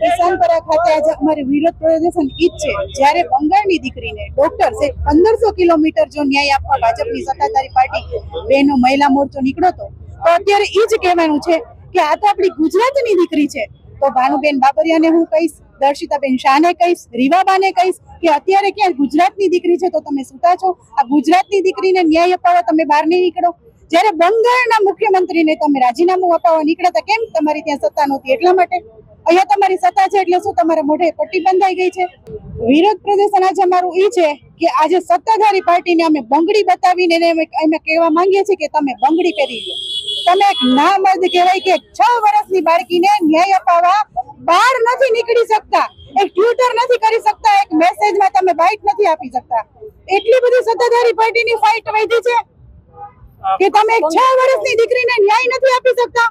કિસાનપરા ખાતે આજે અમારી વિરોધ પ્રદર્શન ઈ છે. જ્યારે બંગાળની દીકરીને ડોક્ટર છે પંદરસો કિલોમીટર જો ન્યાય આપવા ભાજપની સત્તાધારી પાર્ટી બહેનો મહિલા મોરચો નીકળ્યો તો તો અત્યારે ઈ જ કહેવાનું છે કે આ તો આપણી ગુજરાતની દીકરી છે. તો ભાનુબેન બાબરિયાને હું કહીશ, દર્શિતાબેન શાહને કહીશ, રીવાબાને કહીશ કે અત્યારે ક્યાં ગુજરાતની દીકરી છે તો તમે સુતા છો. આ ગુજરાતની દીકરીને ન્યાય અપાવવા તમે બહાર નહીં નીકળો. જ્યારે બંગાળના મુખ્યમંત્રીને તમે રાજીનામું અપાવવા નીકળ્યા હતા, કેમ તમારી ત્યાં સત્તા નહોતી? એટલા માટે અહીંયા તમારી સત્તા છે એટલે શું તમારા મોઢે પટ્ટી બંધાઈ ગઈ છે? વિરોધ પ્રદર્શન આજે અમારું ઈ છે કે આજે સત્તાધારી પાર્ટીને અમે બંગડી બતાવીને અમે કહેવા માંગીએ છીએ કે તમે બંગડી પહેરી લો. તમે એક નામર્દ કહેવાય કે છ વર્ષની બાળકીને ન્યાય અપાવવા બહાર નથી નીકળી શકતા. એક ટ્વિટર નથી કરી શકતા એક મેસેજમાં તમે બાઇટ નથી આપી શકતા. એટલી બધી સત્તાધારી પાર્ટીની ફાઇટ વધી છે કે તમે એક છ વર્ષની દીકરીને ન્યાય નથી આપી શકતા?